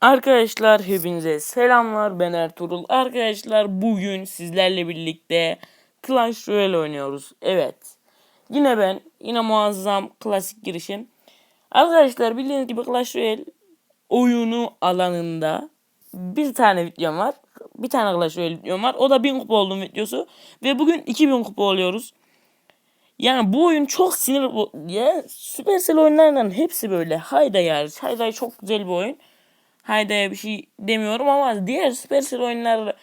Arkadaşlar hepinize selamlar ben Ertuğrul. Arkadaşlar bugün sizlerle birlikte Clash Royale oynuyoruz. Evet. Yine ben. Yine muazzam klasik girişim. Arkadaşlar bildiğiniz gibi Clash Royale oyunu alanında bir tane videom var. Bir tane Clash Royale videom var. O da 1000 kupa olduğum videosu. Ve bugün 2000 kupa oluyoruz. Yani bu oyun çok sinir ya Supercell oyunlarından hepsi böyle. Hayda yani. Hayda çok güzel bir oyun. Hayda'ya bir şey demiyorum ama diğer Supercell oyunlar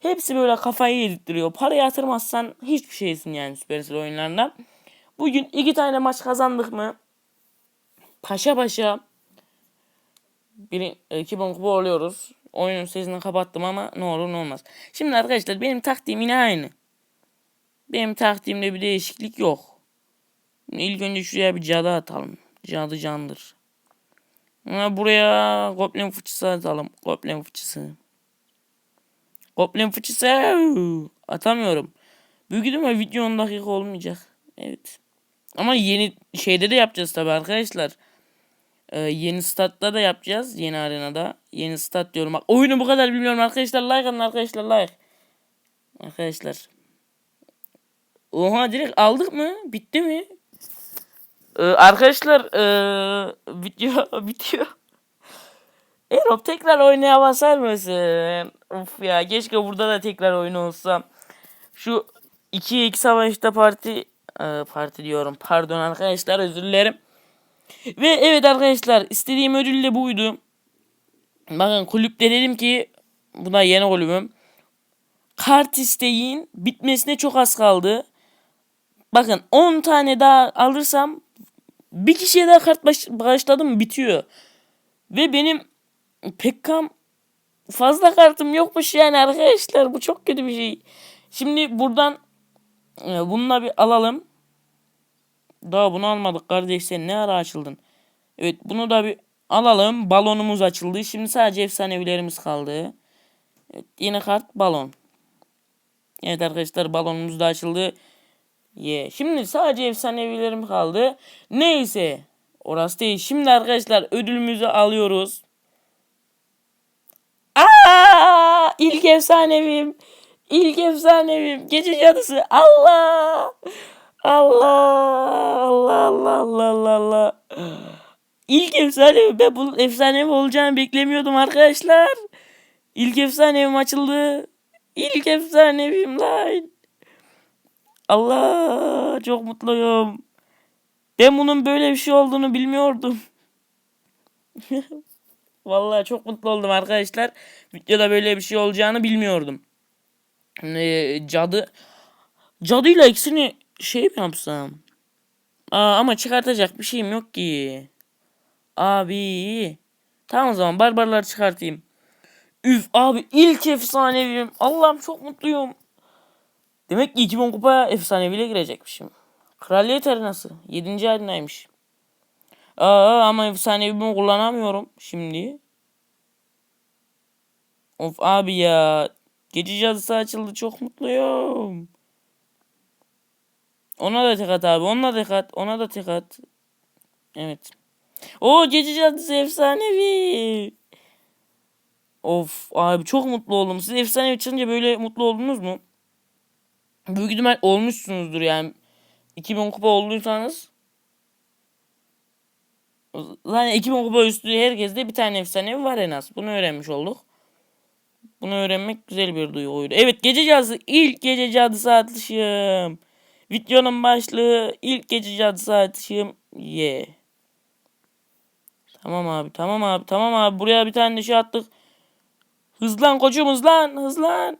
hepsi böyle kafayı yedirtiyor. Para yatırmazsan hiçbir şeysin yani Supercell oyunlarında. Bugün iki tane maç kazandık mı? Paşa paşa bir iki bon kupa oluyoruz. Oyunun sesini kapattım ama ne olur ne olmaz. Şimdi arkadaşlar benim taktiğim yine aynı. Benim taktiğimde bir değişiklik yok. İlk önce şuraya bir cadı atalım. Cadı candır. Buraya Goblin fıçısı atalım. Goblin fıçısı. Goblin fıçısı. Atamıyorum. Büyük ihtimal video 10 dakika olmayacak. Evet. Ama yeni şeyde de yapacağız tabi arkadaşlar. Ee, yeni statta da yapacağız. Yeni arenada. Yeni stat diyorum. Bak oyunu bu kadar bilmiyorum arkadaşlar. Like atın arkadaşlar like. Arkadaşlar. Oha direkt aldık mı? Bitti mi? Ee, arkadaşlar ee, video bitiyor. Erop tekrar oynaya basar mısın? Of ya keşke burada da tekrar oyun olsa. Şu 2 2 savaşta parti ee, parti diyorum. Pardon arkadaşlar özür dilerim. Ve evet arkadaşlar istediğim ödül de buydu. Bakın kulüpte dedim ki buna yeni kulübüm. Kart isteğin bitmesine çok az kaldı. Bakın 10 tane daha alırsam bir kişiye daha kart bağışladım bitiyor. Ve benim Pekkam fazla kartım yokmuş yani arkadaşlar. Bu çok kötü bir şey. Şimdi buradan e, bununla bir alalım. Daha bunu almadık kardeş sen ne ara açıldın. Evet bunu da bir alalım. Balonumuz açıldı. Şimdi sadece efsanevilerimiz kaldı. Evet, yine kart balon. Evet arkadaşlar balonumuz da açıldı. Yeah. Şimdi sadece efsanevilerim kaldı. Neyse. Orası değil. Şimdi arkadaşlar ödülümüzü alıyoruz. Aa! İlk efsanevim. İlk efsanevim. Gece cadısı. Allah! Allah! Allah Allah Allah Allah Allah. İlk efsanevi. Ben bunun efsanevi olacağını beklemiyordum arkadaşlar. İlk efsanevim açıldı. İlk efsanevim lan. Allah çok mutluyum. Ben bunun böyle bir şey olduğunu bilmiyordum. Vallahi çok mutlu oldum arkadaşlar. Videoda böyle bir şey olacağını bilmiyordum. Ee, cadı cadıyla ikisini şey mi yapsam? Aa, ama çıkartacak bir şeyim yok ki. Abi. Tamam o zaman barbarları çıkartayım. Üf abi ilk efsaneviyim. Allah'ım çok mutluyum. Demek ki 2000 kupa efsaneviyle girecekmişim. Kraliyet arenası. 7. arenaymış. Aa ama efsanevimi kullanamıyorum şimdi. Of abi ya. Gece cadısı açıldı çok mutluyum. Ona da tek at abi. Ona da tek at. Ona da tek at. Evet. O gece cadısı efsanevi. Of abi çok mutlu oldum. Siz efsanevi çıkınca böyle mutlu oldunuz mu? Büyük ihtimal olmuşsunuzdur yani. 2000 kupa olduysanız. Zaten 2000 kupa üstü herkeste bir tane efsane var en az. Bunu öğrenmiş olduk. Bunu öğrenmek güzel bir duyguydu. Evet gece cadısı ilk gece cadısı atışım. Videonun başlığı ilk gece cadısı atışım. Ye. Yeah. Tamam abi tamam abi tamam abi buraya bir tane şey attık. Hızlan koçum hızlan hızlan.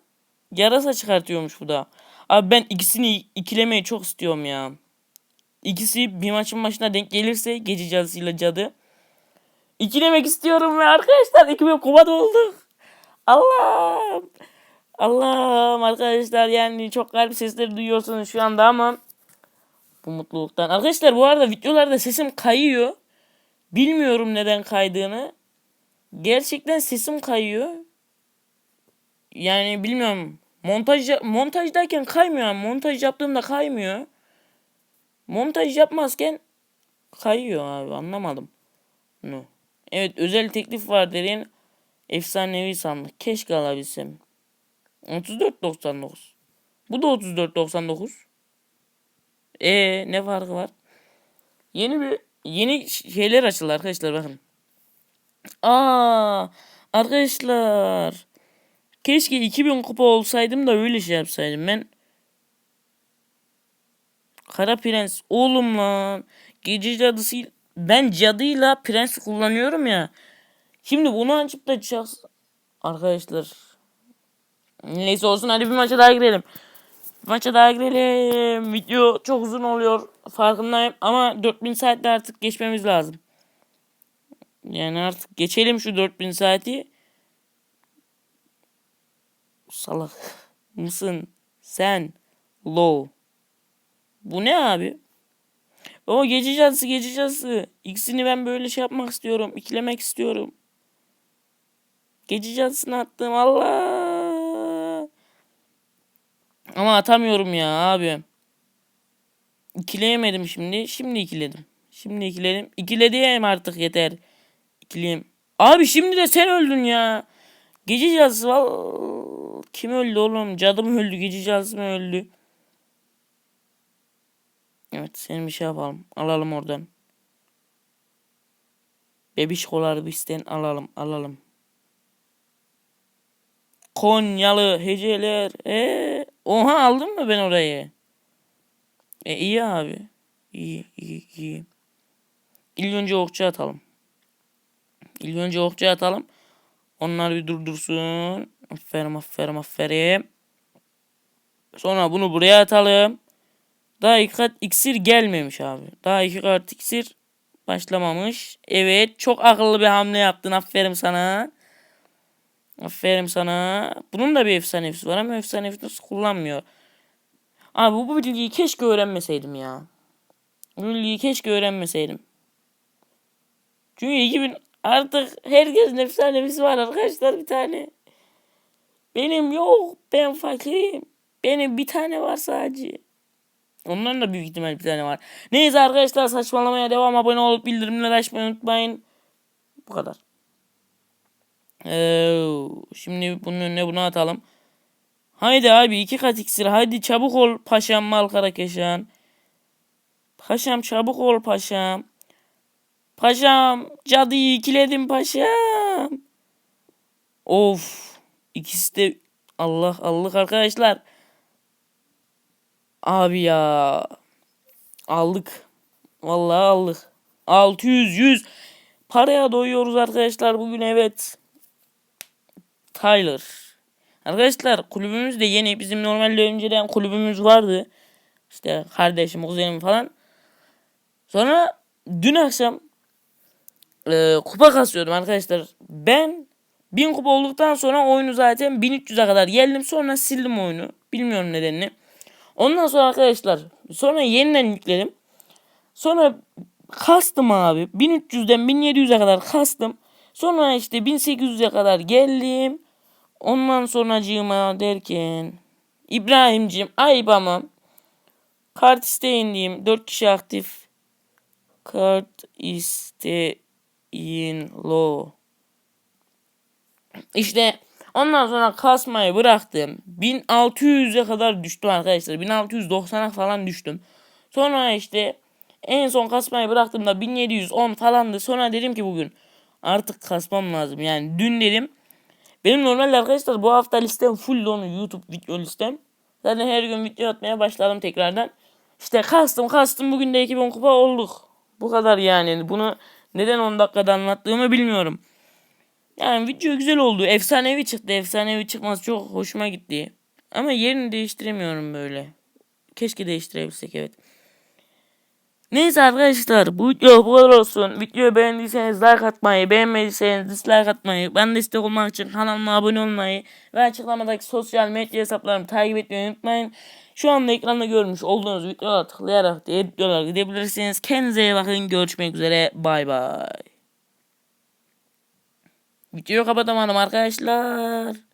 Yarasa çıkartıyormuş bu da. Abi ben ikisini ikilemeyi çok istiyorum ya. İkisi bir maçın başına denk gelirse gece cadısıyla cadı. İkilemek istiyorum ve arkadaşlar ekibim kubat olduk. Allah'ım. Allah'ım arkadaşlar yani çok garip sesleri duyuyorsunuz şu anda ama bu mutluluktan. Arkadaşlar bu arada videolarda sesim kayıyor. Bilmiyorum neden kaydığını. Gerçekten sesim kayıyor. Yani bilmiyorum. Montaj montajdayken kaymıyor. Montaj yaptığımda kaymıyor. Montaj yapmazken kayıyor abi anlamadım. No. Evet özel teklif var derin. Efsanevi sandık. Keşke alabilsem. 34.99. Bu da 34.99. E ne farkı var? Yeni bir yeni şeyler açıldı arkadaşlar bakın. Aa arkadaşlar. Keşke 2000 kupa olsaydım da öyle şey yapsaydım. Ben Kara Prens oğlum lan. Gece cadısı ben cadıyla prens kullanıyorum ya. Şimdi bunu açıp da açacağız. Arkadaşlar. Neyse olsun hadi bir maça daha girelim. Bir maça daha girelim. Video çok uzun oluyor. Farkındayım ama 4000 saatte artık geçmemiz lazım. Yani artık geçelim şu 4000 saati. Salak mısın sen? Low. Bu ne abi? O gece cadısı gece cadısı. İkisini ben böyle şey yapmak istiyorum. ikilemek istiyorum. Gece cadısını attım Allah. Ama atamıyorum ya abi. İkileyemedim şimdi. Şimdi ikiledim. Şimdi ikiledim. İkilediğim artık yeter. İkileyim. Abi şimdi de sen öldün ya. Gece cadısı var. Kim öldü oğlum? Cadı mı öldü? Gece cadısı mı öldü? Evet senin bir şey yapalım. Alalım oradan. Bebişkoları bizden alalım. Alalım. Konyalı heceler. Ee, oha aldın mı ben orayı? E iyi abi. İyi iyi iyi. İlk önce okçu atalım. İlk önce okçu atalım. Onlar bir durdursun. Aferin aferin aferin. Sonra bunu buraya atalım. Daha iki kat iksir gelmemiş abi. Daha iki kat iksir başlamamış. Evet çok akıllı bir hamle yaptın. Aferin sana. Aferin sana. Bunun da bir efsanesi var ama efsanesi kullanmıyor. Abi bu bilgiyi keşke öğrenmeseydim ya. Bu bilgiyi keşke öğrenmeseydim. Çünkü 2000 artık herkesin efsanesi var arkadaşlar bir tane. Benim yok. Ben fakirim. Benim bir tane var sadece. Onların da büyük ihtimal bir tane var. Neyse arkadaşlar saçmalamaya devam. Abone olup bildirimleri açmayı unutmayın. Bu kadar. Ee, şimdi bunun önüne bunu atalım. Haydi abi iki kat iksir. Haydi çabuk ol paşam Malkara Keşan. Paşam çabuk ol paşam. Paşam cadıyı ikiledim paşam. Of. ikisi de Allah Allah arkadaşlar. Abi ya. Aldık. Vallahi aldık. 600 100 paraya doyuyoruz arkadaşlar bugün evet. Tyler. Arkadaşlar kulübümüz de yeni. Bizim normalde önceden kulübümüz vardı. İşte kardeşim, kuzenim falan. Sonra dün akşam e, kupa kasıyordum arkadaşlar. Ben 1000 kupa olduktan sonra oyunu zaten 1300'e kadar geldim. Sonra sildim oyunu. Bilmiyorum nedenini. Ondan sonra arkadaşlar sonra yeniden yükledim. Sonra kastım abi. 1300'den 1700'e kadar kastım. Sonra işte 1800'e kadar geldim. Ondan sonracığıma derken İbrahim'cim ay babam kart isteyin diyeyim. 4 kişi aktif. Kart isteyin lo. İşte ondan sonra kasmayı bıraktım. 1600'e kadar düştüm arkadaşlar. 1690'a falan düştüm. Sonra işte en son kasmayı bıraktığımda 1710 falandı. Sonra dedim ki bugün artık kasmam lazım. Yani dün dedim benim normalde arkadaşlar bu hafta listem full onu YouTube video listem. Zaten her gün video atmaya başladım tekrardan. İşte kastım kastım bugün de 2000 kupa olduk. Bu kadar yani. Bunu neden 10 dakikada anlattığımı bilmiyorum. Yani video güzel oldu. Efsanevi çıktı. Efsanevi çıkması çok hoşuma gitti. Ama yerini değiştiremiyorum böyle. Keşke değiştirebilsek evet. Neyse arkadaşlar bu video bu kadar olsun. Videoyu beğendiyseniz like atmayı, beğenmediyseniz dislike atmayı, ben destek olmak için kanalıma abone olmayı ve açıklamadaki sosyal medya hesaplarımı takip etmeyi unutmayın. Şu anda ekranda görmüş olduğunuz videolara tıklayarak diğer videolara gidebilirsiniz. Kendinize iyi bakın. Görüşmek üzere. Bay bay. Videoyu kapatamadım arkadaşlar.